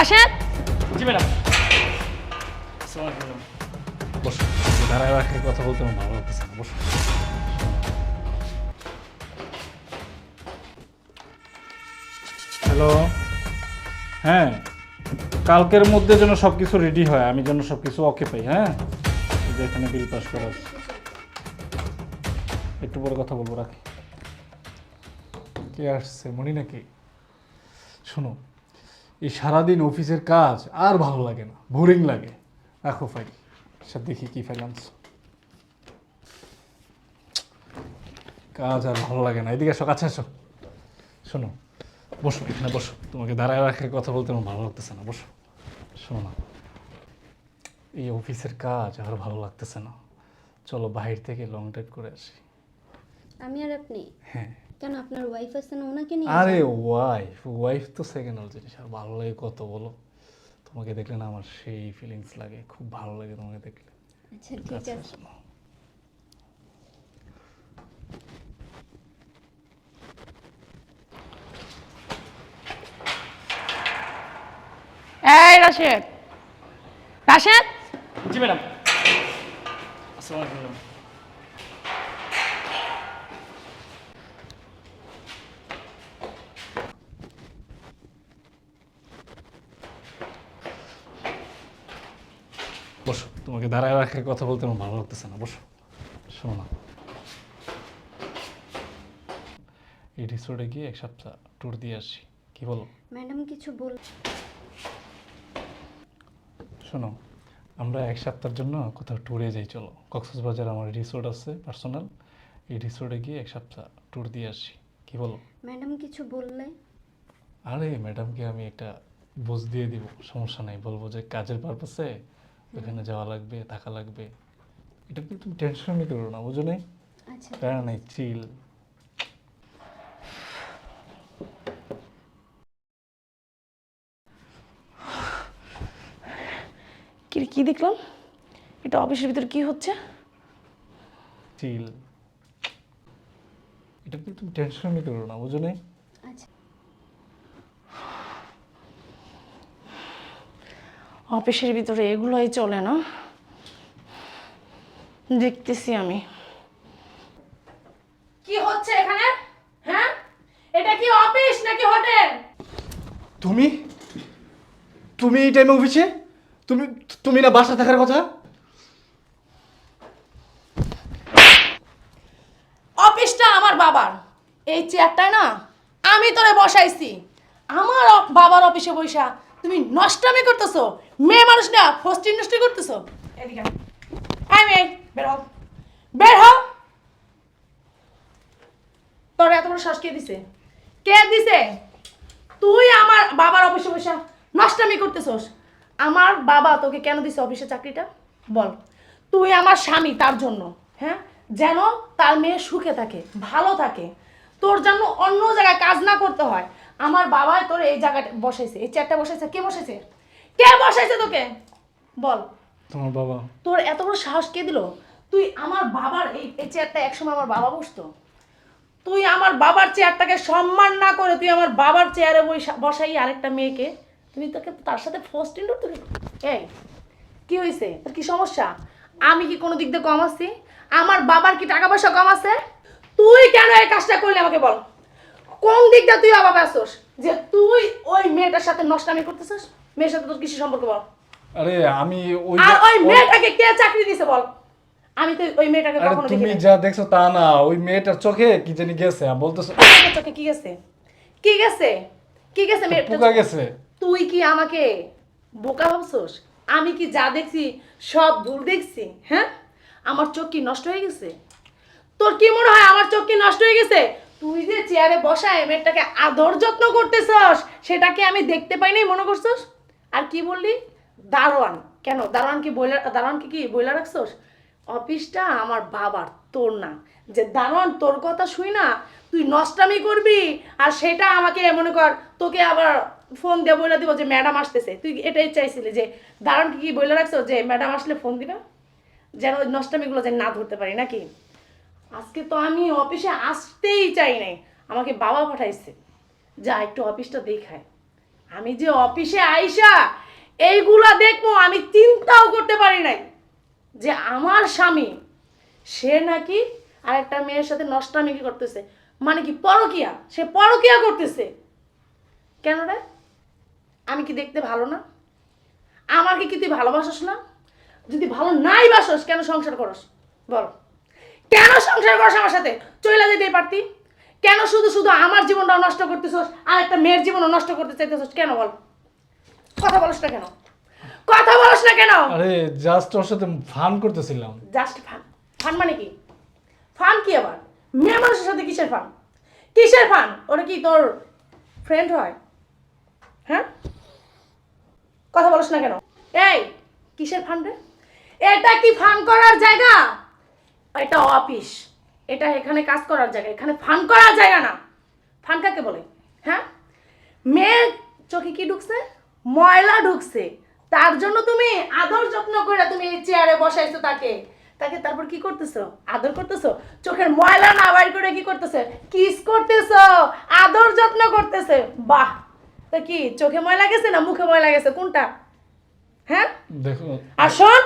রাশেদ জি madam. বসো দাঁড়ায় রাখে কথা বলতে আমার ভালো লাগতেছে না। বসো হ্যালো। হ্যাঁ। কালকের মধ্যে যেন সব কিছু রেডি হয় আমি যেন সব কিছু ওকে পাই হ্যাঁ যে এখানে বিল পাস করা আছে। একটু পরে কথা বলব রাখি। কে আসছে? মনি নাকি? শোনো এই সারাদিন অফিসের কাজ আর ভালো লাগে না বোরিং লাগে। রাখো ফাইল সব দেখি কি ফাইল আনছো কাজ আর ভালো লাগে না। এদিকে এসো কাছে এসো শোনো বসো এখানে বসো। তোমাকে দাঁড়ায় রাখে কথা বলতে আমার ভালো লাগতেছে না বসো। শোনো না এই অফিসের কাজ আর ভালো লাগতেছে না। চলো বাইরে থেকে লং ড্রাইভ করে আসি। আমি আর আপনি? হ্যাঁ। কেন আপনার ওয়াইফ আছে না ওনাকে নিয়ে আরে ওয়াইফ ওয়াইফ তো সেকেন্ড হল জিনিস আর ভালো লাগে কত বলো। তোমাকে দেখলে না আমার সেই ফিলিংস লাগে খুব ভালো লাগে তোমাকে দেখলে। আচ্ছা ঠিক আছে। এই রাশেদ। রাশেদ? জি ম্যাডাম। আসসালামু আলাইকুম। বসো তোমাকে দাঁড়ায় রাখে কথা বলতে আমার ভালো লাগতেছে না বসো। শোনো না। এই রিসোর্টে গিয়ে এক সপ্তাহ ট্যুর দিয়ে আসি কি বলো? ম্যাডাম কিছু বল শোনো আমরা এক সপ্তাহের জন্য কোথাও ট্যুরে যাই চলো। কক্সবাজার আমার রিসোর্ট আছে পার্সোনাল এই রিসোর্টে গিয়ে এক সপ্তাহ ট্যুর দিয়ে আসি কি বলো? ম্যাডাম কিছু বললে? আরে ম্যাডামকে আমি একটা বুঝ দিয়ে দিব সমস্যা নাই বলব যে কাজের পারপাসে ওখানে যাওয়া লাগবে থাকা লাগবে। এটা কি তুমি টেনশন নিতে করো না বুঝো নাই আচ্ছা। প্যারা নাই চিল কি কি দেখলাম? এটা অফিসের ভিতরে কি হচ্ছে? চিল এটা কি তুমি টেনশন নিতে করো না বুঝো নাই আচ্ছা। অফিসের ভিতরে এগুলোই চলে না। দেখতেছি আমি। কি হচ্ছে এখানে? হ্যাঁ? এটা কি অফিস নাকি হোটেল? তুমি? তুমি এই টাইমে অফিসে? তুমি তুমি না বাসা থাকার কথা? অফিসটা আমার বাবার। এই চেয়ারটায় না আমি তোরে বসাইছি। আমার বাবার অফিসে বইসা তুমি নষ্টামি করতেছো। মেয়ে মানুষ না ফস্টি নষ্টি করতেছো। এদিকে আয়। আয় মেয়ে। বের হও। বের হও। তোর এত বড় শ্বাস কে দিছে? কে দিছে? তুই আমার বাবার অফিসে বসে নষ্টামি করতেছস। আমার বাবা তোকে কেন দিছে অফিসে চাকরিটা? বল। তুই আমার স্বামী তার জন্য হ্যাঁ? যেন তার মেয়ে সুখে থাকে ভালো থাকে। তোর জন্য অন্য জায়গায় কাজ না করতে হয়। আমার বাবাই তোর এই জায়গাটা বসাইছে এই চেয়ারটা বসেছে কে বসেছে কে বসাইছে তোকে? বল। তোমার বাবা। তোর এত বড় সাহস কে দিল? তুই আমার বাবার এই এই চেয়ারটা একসময় আমার বাবা বসতো। তুই আমার বাবার চেয়ারটাকে সম্মান না করে তুই আমার বাবার চেয়ারে বসা- বসাই আরেকটা মেয়েকে তুমি তোকে তার সাথে ফার্স্ট ইন্ডোর তুই এই কি হয়েছে তোর কি সমস্যা? আমি কি কোনো দিক দিয়ে কম আছি? আমার বাবার কি টাকা পয়সা কম আছে? তুই কেন এই কাজটা করলি আমাকে বল? কোন দিকটা তুই অভাবে আসোস যে তুই ওই মেয়েটার সাথে নষ্টামি করতেছিস? মেয়ের সাথে তোর কিছু সম্পর্ক বল? আরে আমি ওই আর ওই মেয়েটাকে কে চাকরি দিছে বল? আমি তো ওই মেয়েটাকে কখনো দেখি তুমি যা দেখছ তা না। ওই মেয়েটার চোখে কি জানি গেছে বলতেছো চোখে কি গেছে? কি গেছে? কি গেছে চোখে? গেছে। তুই কি আমাকে বোকা ভাবছস? আমি কি যা দেখছি সব ভুল দেখছি? হ্যাঁ? আমার চোখ কি নষ্ট হয়ে গেছে? তোর কি মনে হয় আমার চোখ কি নষ্ট হয়ে গেছে? তুই যে চেয়ারে বসায় মেয়েটাকে আদর যত্ন করতেছস সেটাকে আমি দেখতে পাই নাই, মনে করছস? আর কি বললি? দারোয়ান। কেন? দারোয়ান কি বইলা দারোয়ানকে কি বইলা রাখছস? অফিসটা আমার বাবার, তোর না। যে দারোয়ান, তোর কথা শুই না, তুই নষ্টামি করবি, আর সেটা আমাকে মনে কর, তোকে আবার ফোন দিয়ে বলে দিব যে ম্যাডাম আসতেছে। তুই এটাই চাইছিলি যে, দারোয়ানকে কি বলে রাখছো যে, ম্যাডাম আসলে ফোন দিবে? যেন নষ্টামিগুলো যেন না ধরতে পারি, নাকি? আজকে তো আমি অফিসে আসতেই চাই নাই। আমাকে বাবা পাঠাইছে। যা একটু অফিসটা দেখায়। আমি যে অফিসে আইসা এইগুলা দেখব, আমি চিন্তাও করতে পারি নাই যে আমার স্বামী, সে নাকি আর একটা মেয়ের সাথে নষ্টামি করতেছে। মানে কি পরকিয়া? সে পরকিয়া করতেছে। কেন রে? আমি কি দেখতে ভালো না? আমাকে কি তুই ভালোবাসস না? যদি ভালো নাই বাসস, কেন সংসার করস? বল। কেন সংসার করস আমার সাথে? চলে যেতে পারতি। কেন শুধু শুধু আমার জীবনটাও নষ্ট করতেছস আর একটা মেয়ের জীবনও নষ্ট করতে চাইতেছস? কেন বল? কথা বলস না কেন? কথা বলস না কেন? আরে জাস্ট ওর সাথে ফান করতেছিলাম। জাস্ট ফান ফান মানে কি? ফান কি আবার? মেয়ে মানুষের সাথে কিসের ফান কিসের ফান ওরা কি তোর ফ্রেন্ড হয়? হ্যাঁ? কথা বলিস না কেন? এই কিসের ফান রে? এটা কি ফান করার জায়গা? এটা অফিস। এটা এখানে কাজ করার জায়গা এখানে ফান করার জায়গা না। ফান কাকে বলে? হ্যাঁ? মেয়ের চোখে কি ঢুকছে? ময়লা ঢুকছে। তার জন্য তুমি আদর যত্ন করে তুমি এই চেয়ারে বসাইছো তাকে। তাকে তারপর কি করতেছো? আদর করতেছো? চোখের ময়লা না বাইর করে কি করতেছে? কিস করতেছো? আদর যত্ন করতেছে। বাহ! তা কি চোখে ময়লা গেছে না মুখে ময়লা গেছে? কোনটা? হ্যাঁ? দেখো। শোন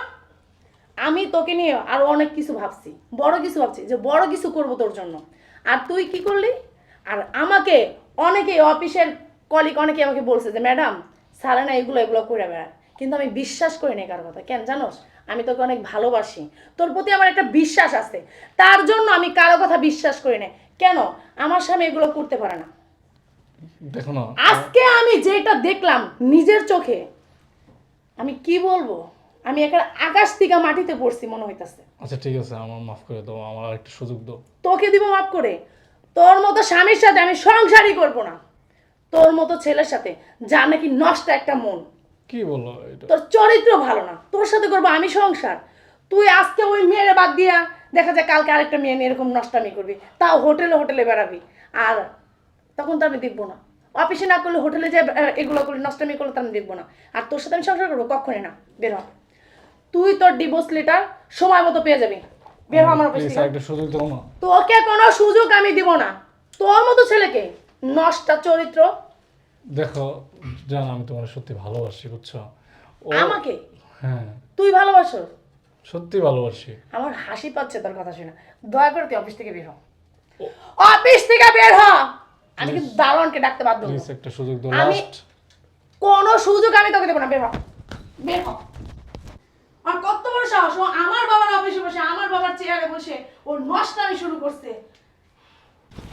আমি তোকে নিয়ে আরও অনেক কিছু ভাবছি বড় কিছু ভাবছি যে বড় কিছু করব তোর জন্য। আর তুই কি করলি? আর আমাকে অনেকে অফিসের কলিগ অনেকে আমাকে বলছে যে ম্যাডাম সারে না এগুলো এগুলো করে বেড়ায়। কিন্তু আমি বিশ্বাস করি না কার কথা। কেন জানোস? আমি তোকে অনেক ভালোবাসি। তোর প্রতি আমার একটা বিশ্বাস আছে। তার জন্য আমি কারও কথা বিশ্বাস করি না। কেন? আমার স্বামী এগুলো করতে পারে না। দেখো না আজকে আমি যেটা দেখলাম নিজের চোখে আমি কি বলব? আমি একটা আকাশ থেকে মাটিতে পড়ছি মনে হইতাছে। আচ্ছা ঠিক আছে আমার মাফ করে দাও আমার একটা সুযোগ দাও। তোকে দিব মাফ করে। তোর মতো স্বামীর সাথে আমি সংসারই করব না। তোর মতো ছেলের সাথে যা নাকি নষ্ট একটা মন। কি বলো এটা? তোর চরিত্র ভালো না তোর সাথে করব আমি সংসার। তুই আজকে ওই মেয়ের বাদ দিয়া দেখা যায় কালকে আরেকটা মেয়ে নিয়ে এরকম নষ্টামি করবি তাও হোটেলে হোটেলে বেড়াবি। আর তখন তো আমি দেখব না। অফিসে না করলে হোটেলে যে এগুলো করলে নষ্টামি করলে তো আমি দেখব না। আর তোর সাথে আমি সংসার করব? কখনই না বের তুই তোর ডিভোর্স লেটার সময় মতো পেয়ে যাবি। বের আমার অফিস থেকে। একটা সুযোগ দাও না। তোকে কোনো সুযোগ আমি দিব না। তোর মতো ছেলেকে নষ্টা চরিত্র। দেখো জান আমি তোমার সত্যি ভালোবাসি বুঝছ? আমাকে? হ্যাঁ। তুই ভালোবাসো? সত্যি ভালোবাসি। আমার হাসি পাচ্ছে তোর কথা শুনে। দয়া করে তুই অফিস থেকে বের হ। অফিস থেকে বের হ! আমি কিন্তু দারোয়ানকে ডাকতে বাধ্য। প্লিজ একটা সুযোগ দাও আমি- লাস্ট কোনো সুযোগ আমি তোকে দেবো না। বের হ। বের হ। আর কত বড় সাহস, ও আমার বাবার অফিসে বসে, আমার বাবার চেয়ারে বসে ওর নষ্টামি শুরু করছে।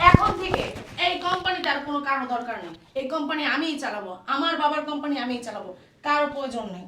এখন থেকে এই কোম্পানি তার কোনো কারও দরকার নেই। এই কোম্পানি আমিই চালাবো, আমার বাবার কোম্পানি আমিই চালাবো, কারও প্রয়োজন নেই।